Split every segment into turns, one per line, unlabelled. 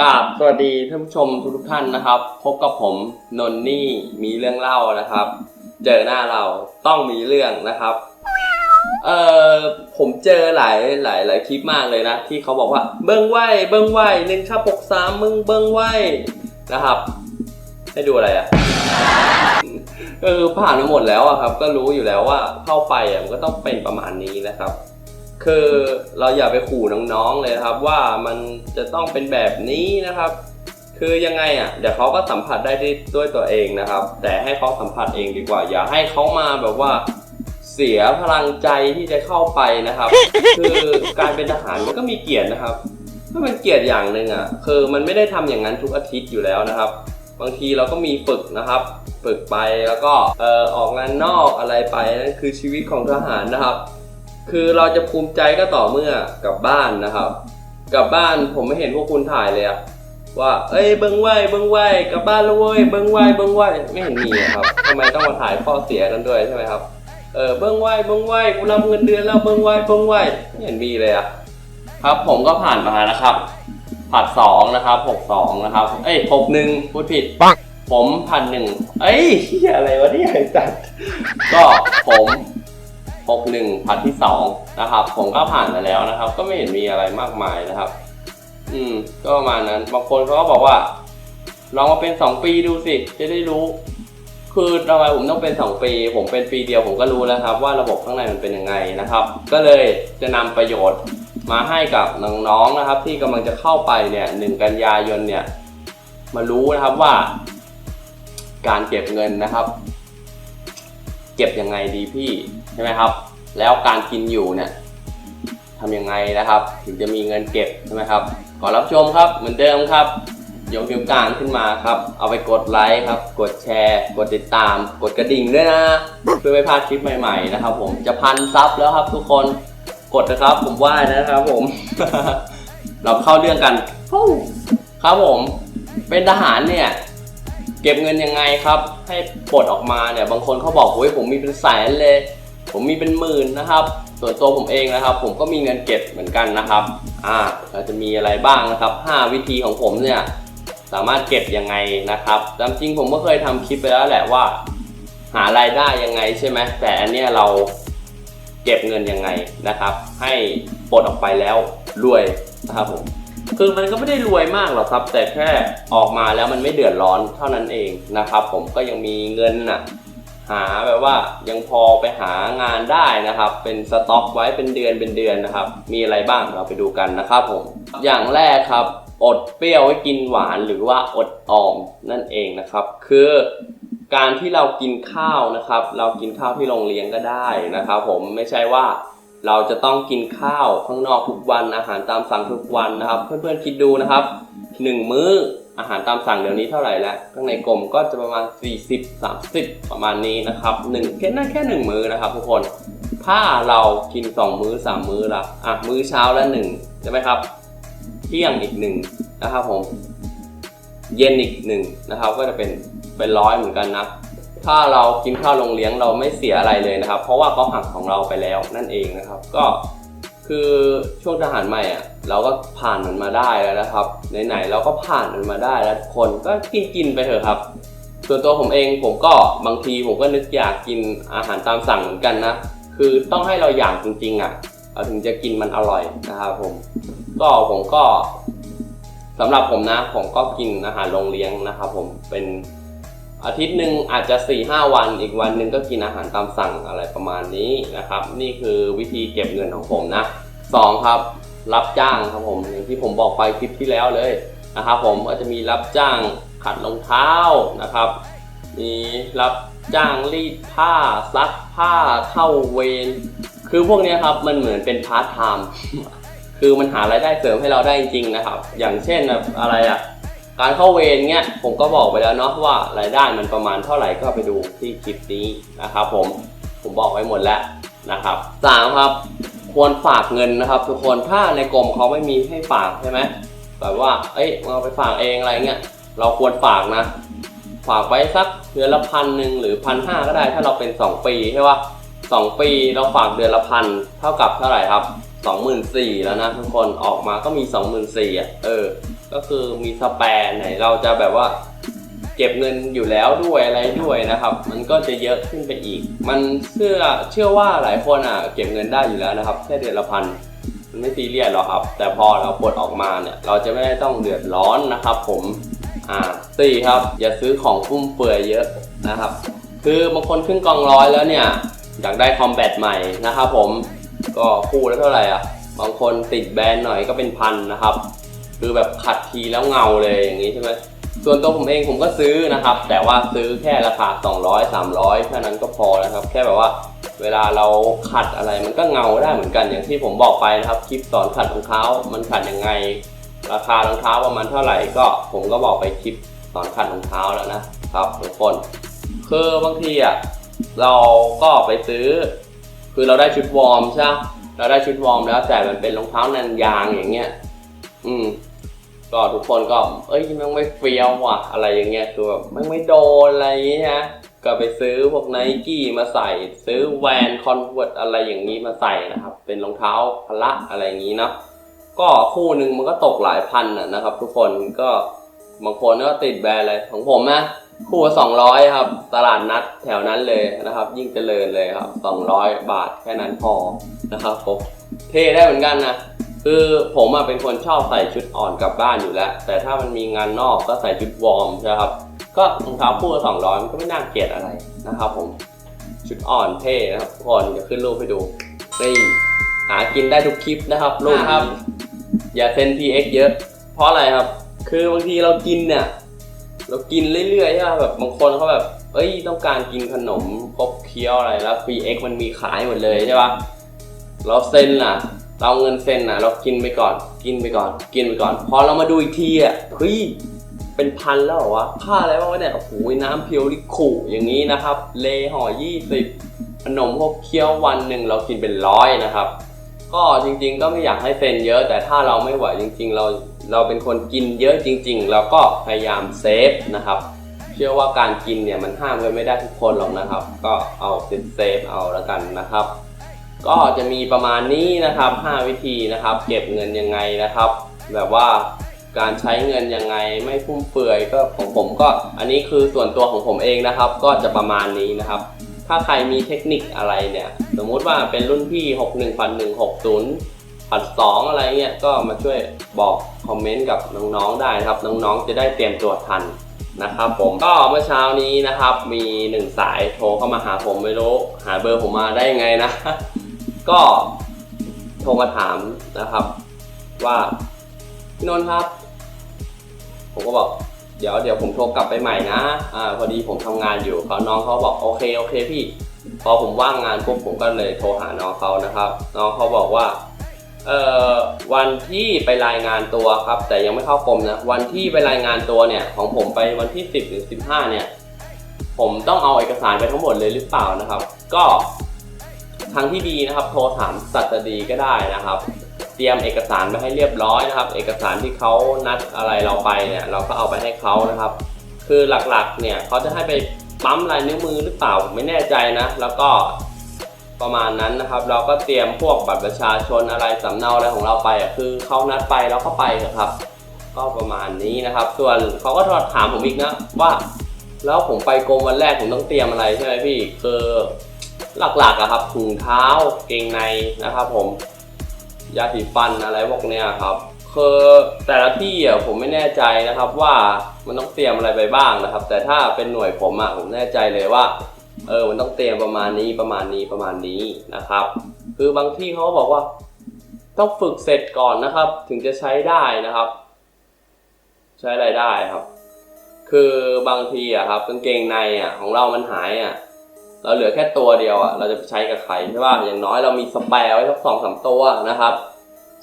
กราบสวัสดีท่านผู้ชมทุกท่านนะครับ พบกับผมนนนี่มีเรื่องเล่านะครับ เจอหน้าเราต้องมีเรื่องนะครับเออผมเจอหลายหลายหลายคลิปมากเลยนะ ที่เขาบอกว่าเบิ้งไหวเบิ้งไหวหนึ่งข้าปกสามมึงเบิ้งไหวนะครับ ให้ดูอะไรอะก็คือผ่านมาหมดแล้วอะครับ ก็รู้อยู่แล้วว่าเข้าไปอะมันก็ต้องเป็นประมาณนี้นะครับ คือเราอย่าไปขู่น้องๆเลยครับ ว่ามันจะต้องเป็นแบบนี้นะครับ คือยังไงอะเดี๋ยวเขาก็สัมผัสได้ด้วยตัวเองนะครับ แต่ให้เขาสัมผัสเองดีกว่า อย่าให้เขามาแบบว่าเสียพลังใจที่จะเข้าไปนะครับ คือการเป็นทหารมันก็มีเกียรตินะครับก็เป็นเกียรติอย่างหนึ่งอะคือมันไม่ได้ทำอย่างนั้นทุกอาทิตย์อยู่แล้วนะครับ บางทีเราก็มีฝึกนะครับฝึกไปแล้วก็เออออกงานนอกอะไรไปนั่นคือชีวิตของทหารนะครับ คือเราจะภูมิใจก็ต่อเมื่อกลับบ้านนะครับ กลับบ้านผมไม่เห็นพวกคุณถ่ายเลยอะว่า เอ้ยเบิ้งไหวเบิ้งไหวกลับบ้านแล้วเว้ยเบิ้งไหวเบิ้งไหวไม่เห็นมีอะครับทำไมต้องมาถ่ายข้อเสียกันด้วยใช่ไหมครับ เออเบิ้งไหวเบิ้งไหวกูรับเงินเดือนแล้วเบิ้งไหวเบิ้งไหวไม่เห็นมีเลยอะครับผมก็ผ่านมานะครับผัดสองนะครับหกสองนะครับ เอ้ยหกหนึ่งพูดผิด
ปัง
ผมพันหนึ่งเอ้ยเหี้ยอะไรวะเนี่ยไอ้จัดก็ผม 61พัดที่2นะครับผมก็ผ่านมาแล้วนะครับ ก็ไม่เห็นมีอะไรมากมายนะครับ อืม ก็ประมาณนั้นบางคนเขาก็บอกว่า ลองมาเป็น 2 ปีดูสิจะได้รู้ คือทำไมผมต้องเป็น 2 ปี ผมเป็นปีเดียวผมก็รู้แล้วครับ ว่าระบบข้างในมันเป็นยังไงนะครับ ก็เลยจะนำประโยชน์มาให้กับน้องๆนะครับ ที่กำลังจะเข้าไปเนี่ยหนึ่งกันยายนเนี่ย มารู้นะครับว่า การเก็บเงินนะครับ เก็บยังไงดีพี่ ใช่ไหมครับ แล้วการกินอยู่เนี่ยทำยังไงนะครับ ถึงจะมีเงินเก็บใช่ไหมครับขอรับชมครับเหมือนเดิมครับยกนิ้วกลางขึ้นมาครับ เอาไปกดไลค์ครับ กดแชร์ กดติดตาม กดกระดิ่งด้วยนะ เพื่อไม่พลาดคลิปใหม่ๆนะครับ ผมจะพันซับแล้วครับทุกคนกดนะครับ ผมไหวนะครับ ผม เราเข้าเรื่องกันครับผม เป็นทหารเนี่ย เก็บเงินยังไงครับ ให้ปลดออกมาเนี่ย บางคนเขาบอกโอ้ยผมมีเป็นแสนเลย ผมมีเป็นหมื่นนะครับ ส่วนตัวผมเองนะครับ ผมก็มีเงินเก็บเหมือนกันนะครับ อ่า เราจะมีอะไรบ้างนะครับ 5 วิธีของผมเนี่ยสามารถเก็บยังไงนะครับตามจริงผมก็เคยทำคลิปไปแล้วแหละว่า หารายได้ยังไงใช่ไหมแต่อันเนี้ยเราเก็บเงินยังไงนะครับ ให้ปลดออกไปแล้วรวยนะครับผมคือมันก็ไม่ได้รวยมากหรอกครับ แต่แค่ออกมาแล้วมันไม่เดือดร้อนเท่านั้นเองนะครับ ผมก็ยังมีเงินน่ะ หาแบบว่ายังพอไปหางานได้นะครับ เป็นสต็อกไว้เป็นเดือนเป็นเดือนนะครับ มีอะไรบ้างเราไปดูกันนะครับผม อย่างแรกครับอดเปรี้ยวไว้กินหวานหรือว่าอดออมนั่นเองนะครับ คือการที่เรากินข้าวนะครับ เรากินข้าวที่โรงเรียนก็ได้นะครับ ผมไม่ใช่ว่าเราจะต้องกินข้าวข้างนอกทุกวันอาหารตามสั่งทุกวันนะครับ เพื่อนๆคิดดูนะครับหนึ่งมื้อ อาหารตามสั่งเดี๋ยวนี้เท่าไหร่แล้วข้างในกลมก็จะประมาณ 40 30 ประมาณนี้นะครับหนึ่งแค่นั่นแค่หนึ่งมื้อนะครับทุกคน ถ้าเรากิน 2 มื้อ 3 มื้อละอะมื้อเช้าละหนึ่งใช่ไหมครับ เที่ยงอีกหนึ่งนะครับผม เย็นอีกหนึ่งนะครับ ก็จะเป็นเป็นร้อยเหมือนกันนะ ถ้าเรากินข้าวโรงเลี้ยงเราไม่เสียอะไรเลยนะครับ เพราะว่าเขาหักของเราไปแล้วนั่นเองนะครับ ก็คือช่วงทหารใหม่อะ เราก็ผ่านมันมาได้แล้วนะครับไหนๆเราก็ผ่านมันมาได้แล้วทุกคนก็กินกินไปเถอะครับ ส่วนตัวผมเองผมก็บางทีผมก็นึกอยากกินอาหารตามสั่งเหมือนกันนะคือต้องให้เราอยากจริงๆอะเราถึงจะกินมันอร่อยนะครับผมก็ผมก็สำหรับผมนะผมก็กินอาหารโรงเลี้ยงนะครับผมเป็นอาทิตย์หนึ่งอาจจะ4ี่ห้าวันอีกวันหนึ่งก็กินอาหารตามสั่งอะไรประมาณนี้นะครับ นี่คือวิธีเก็บเงินของผมนะสองครับ รับจ้างครับผมอย่างที่ผมบอกไปคลิปที่แล้วเลยนะครับผมก็จะมีรับจ้างขัดรองเท้านะครับ มีรับจ้างรีดผ้าซักผ้าเข้าเวรคือพวกนี้ครับมันเหมือนเป็นพาร์ทไทม์คือมันหารายได้เสริมให้เราได้จริงๆนะครับ อย่างเช่นอะไรอะการเข้าเวรเงี้ยผมก็บอกไปแล้วเนาะว่ารายได้มันประมาณเท่าไหร่ก็ไปดูที่คลิปนี้นะครับผมผมบอกไว้หมดแล้วนะครับสามครับ ควรฝากเงินนะครับ ทุกคนถ้าในกรมเขาไม่มีให้ฝากใช่ไหมแบบว่า เอ้ยเอาไปฝากเองอะไรเงี้ยเราควรฝากนะ ฝากไว้สักเดือนละพันหนึ่งหรือพันห้าก็ได้ ถ้าเราเป็น 2 ปีใช่ป่ะสองปีเราฝากเดือนละพันเท่ากับเท่าไหร่ครับ24,000แล้วนะทุกคนออกมาก็มี24,000อะเออ ก็คือมีสแปรไหนเราจะแบบว่า เก็บเงินอยู่แล้วด้วยอะไรด้วยนะครับ มันก็จะเยอะขึ้นไปอีก มันเชื่อเชื่อว่าหลายคนอะเก็บเงินได้อยู่แล้วนะครับแค่เดือนละพันมันไม่ซีเรียสหรอกครับ แต่พอเราปลดออกมาเนี่ยเราจะไม่ได้ต้องเดือดร้อนนะครับ ผมอ่าสี่ครับ อย่าซื้อของฟุ่มเฟือยเยอะนะครับ คือบางคนขึ้นกองร้อยแล้วเนี่ยอยากได้คอมแบทใหม่นะครับผมก็คู่ละเท่าไหร่อะบางคนติดแบรนด์หน่อยก็เป็นพันนะครับ คือแบบขัดทีแล้วเงาเลยอย่างนี้ใช่ไหม ส่วนตัวผมเองผมก็ซื้อนะครับ แต่ว่าซื้อแค่ราคา 200 300แค่นั้นก็พอแล้วครับ แค่แบบว่าเวลาเราขัดอะไรมันก็เงาได้เหมือนกันอย่างที่ผมบอกไปนะครับคลิปสอนขัดรองเท้ามันขัดยังไง ราคารองเท้าประมาณเท่าไหร่ก็ผมก็บอกไปคลิปสอนขัดรองเท้าแล้วนะครับทุกคนคือบางทีอะเราก็ไปซื้อ คือเราได้ชุดวอร์มใช่เราได้ชุดวอร์มแล้วแต่มันเป็นรองเท้านันยางอย่างเงี้ย อืม ก็ทุกคนก็ เอ้ยมันไม่เฟี้ยวว่ะอะไรอย่างเงี้ยคือแบบมันไม่โดนอะไรอย่างเงี้ยนะก็ไปซื้อพวกไนกี้มาใส่ ซื้อแวนคอนเวิร์ตอะไรอย่างนี้มาใส่นะครับ เป็นรองเท้าพละอะไรอย่างนี้เนาะก็คู่หนึ่งมันก็ตกหลายพันนะนะครับ ทุกคนก็บางคนก็ติดแบรนด์อะไรของผมนะคู่สองร้อยครับ ตลาดนัดแถวนั้นเลยนะครับ ยิ่งเจริญเลยครับสองร้อยบาทแค่นั้นพอนะครับผมเท่ได้เหมือนกันนะ คือผมอะเป็นคนชอบใส่ชุดอ่อนกลับบ้านอยู่แล้ว แต่ถ้ามันมีงานนอกก็ใส่ชุดวอร์มใช่ครับ ก็รองเท้าคู่สองร้อยมันก็ไม่น่าเกลียดอะไรนะครับผมชุดอ่อนเท่นะครับทุกคนเดี๋ยวขึ้นรูปให้ดูนี่หากินได้ทุกคลิปนะครับลูกครับ อย่าเซ็น PX เยอะ เพราะอะไรครับ คือบางทีเรากินเนี่ยเรากินเรื่อยๆใช่ไหมแบบบางคนเขาแบบเอ้ยต้องการกินขนมครบเคี้ยวอะไรแล้ว PX มันมีขายหมดเลยใช่ปะเราเซ็นล่ะ เราเงินเซ็นน่ะ เรากินไปก่อน กินไปก่อน กินไปก่อน พอเรามาดูอีกทีอะเฮ้ยเป็นพันแล้วเหรอวะค่าอะไรบ้างวะเนี่ยโอ้โหน้ำเพียวลิคุอย่างนี้นะครับ เลห่อยี่สิบขนมพวกเคี้ยววันหนึ่งเรากินเป็นร้อยนะครับ ก็จริงๆก็ไม่อยากให้เซ็นเยอะ แต่ถ้าเราไม่ไหวจริง ๆ เราเราเป็นคนกินเยอะจริง ๆ เราก็พยายามเซฟนะครับ เชื่อว่าการกินเนี่ยมันห้ามกันไม่ได้ทุกคนหรอกนะครับ ก็เอาเซฟเอาแล้วกันนะครับ ก็จะมีประมาณนี้นะครับ 5 วิธีนะครับ เก็บเงินยังไงนะครับ แบบว่าการใช้เงินยังไงไม่ฟุ่มเฟือยก็ของผมก็อันนี้คือส่วนตัวของผมเองนะครับ ก็จะประมาณนี้นะครับ ถ้าใครมีเทคนิคอะไรเนี่ย สมมุติว่าเป็นรุ่นพี่61พัน1 60ผัด2อะไรเงี้ยก็มาช่วยบอกคอมเมนต์กับน้องๆได้นะครับ น้องๆจะได้เตรียมตัวทันนะครับผมก็เมื่อเช้านี้นะครับ มีหนึ่งสายโทรเข้ามาหาผมไม่รู้ หาเบอร์ผมมาได้ยังไงนะ ก็โทรมาถามนะครับ ว่าพี่นนท์ครับ ผมก็บอก เดี๋ยวเดี๋ยวผมโทรกลับไปใหม่นะอ่าพอดีผมทำงานอยู่เขาน้องเขาบอกโอเคโอเคพี่ พอผมว่างงานปุ๊บผมก็เลยโทรหาน้องเขานะครับ น้องเขาบอกว่าเอ่อวันที่ไปรายงานตัวครับ แต่ยังไม่เข้ากรมนะวันที่ไปรายงานตัวเนี่ย ของผมไปวันที่ 10 หรือ 15 เนี่ย ผมต้องเอาเอกสารไปทั้งหมดเลยหรือเปล่านะครับ ก็ ทางที่ดีนะครับ โทรถามสัตดีก็ได้นะครับ เตรียมเอกสารไปให้เรียบร้อยนะครับ เอกสารที่เขานัดอะไรเราไปเนี่ยเราก็เอาไปให้เขานะครับ คือหลักๆเนี่ยเขาจะให้ไปปั๊มลายนิ้วมือหรือเปล่าผมไม่แน่ใจนะ แล้วก็ประมาณนั้นนะครับ เราก็เตรียมพวกบัตรประชาชนอะไรสำเนาอะไรของเราไปอะคือเขานัดไปเราก็ไปเถอะครับ ก็ประมาณนี้นะครับ ส่วนเขาก็ถามผมอีกนะว่า แล้วผมไปกรมวันแรกผมต้องเตรียมอะไรใช่ไหมพี่คือ หลักๆอะครับถุงเท้าเกงในนะครับผมยาสีฟันอะไรพวกเนี้ยครับคือแต่ละที่อะผมไม่แน่ใจนะครับว่ามันต้องเตรียมอะไรไปบ้างนะครับ แต่ถ้าเป็นหน่วยผมอะผมแน่ใจเลยว่าเออมันต้องเตรียมประมาณนี้ประมาณนี้ประมาณนี้นะครับ คือบางที่เขาบอกว่า ต้องฝึกเสร็จก่อนนะครับ ถึงจะใช้ได้นะครับ ใช้อะไรได้ครับ คือบางทีอะครับกางเกงในอะของเรามันหายอะ เราเหลือแค่ตัวเดียวอะเราจะไปใช้กับใครใช่ป่ะอย่างน้อยเรามีสแปร์ไว้สักสองสามตัวนะครับ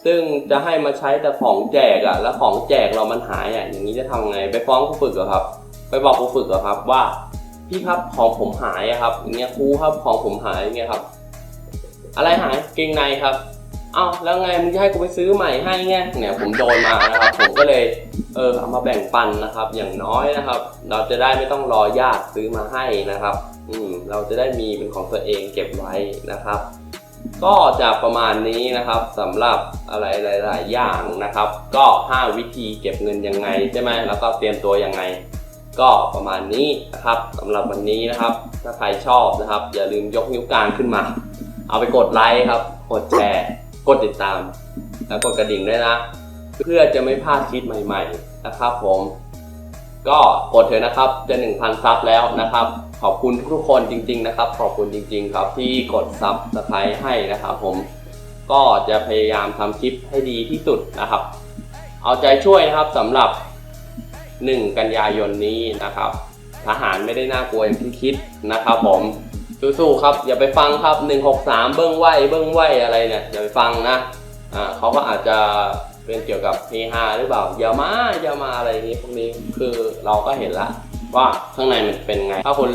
ซึ่งจะให้มาใช้แต่ของแจกอะแล้วของแจกเรามันหายอะอย่างนี้จะทำไงไปฟ้องครูฝึกเหรอครับ ไปบอกครูฝึกเหรอครับว่าพี่ครับของผมหายอะครับอย่างเงี้ยครูครับของผมหายอย่างเงี้ยครับ อะไรหายเกงในครับเอ้าแล้วไงมึงจะให้กูไปซื้อใหม่ให้ไงเนี่ยผมโดนมานะครับผมก็เลยเออเอามาแบ่งปันนะครับ อย่างน้อยนะครับ เราจะได้ไม่ต้องรอญาติซื้อมาให้นะครับ อืมเราจะได้มีเป็นของตัวเองเก็บไว้นะครับ ก็จะประมาณนี้นะครับสำหรับอะไรหลาย ๆ อย่างนะครับ ก็ 5 วิธีเก็บเงินยังไงใช่ไหมแล้วก็เตรียมตัวยังไง ก็ประมาณนี้นะครับสำหรับวันนี้นะครับ ถ้าใครชอบนะครับ อย่าลืมยกนิ้วกลางขึ้นมา เอาไปกดไลค์ครับกดแชร์กดติดตาม แล้วกดกระดิ่งด้วยนะ เพื่อจะไม่พลาดคลิปใหม่ ๆ นะครับผม ก็กดเถอะนะครับจะ 1,000 ซับแล้วนะครับ ขอบคุณทุกๆคนจริง ๆ นะครับ ขอบคุณจริง ๆ ครับที่กดซับสไครต์ให้นะครับ ผมก็จะพยายามทำคลิปให้ดีที่สุดนะครับ เอาใจช่วยนะครับสำหรับ 1 กันยายนนี้นะครับ ทหารไม่ได้น่ากลัวอย่างที่คิดนะครับ ผมสู้ๆครับ อย่าไปฟังครับ 163 เบิ้งไหวเบิ้งไหวอะไรเนี่ยอย่าไปฟังนะอ่าเขาก็อาจจะ เป็นเกี่ยวกับเฮฮาหรือเปล่าอย่ามาอย่ามาอะไรนี้พวกนี้คือเราก็เห็นละ ว่าข้างในมันเป็นไง ถ้าคุณ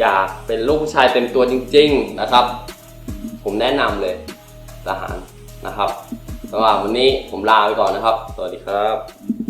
อยากเป็นลูกผู้ชายเต็มตัวจริง ๆนะครับ ผมแนะนำเลยทหารนะครับสำหรับวันนี้ผมลาไปก่อนนะครับ สวัสดีครับ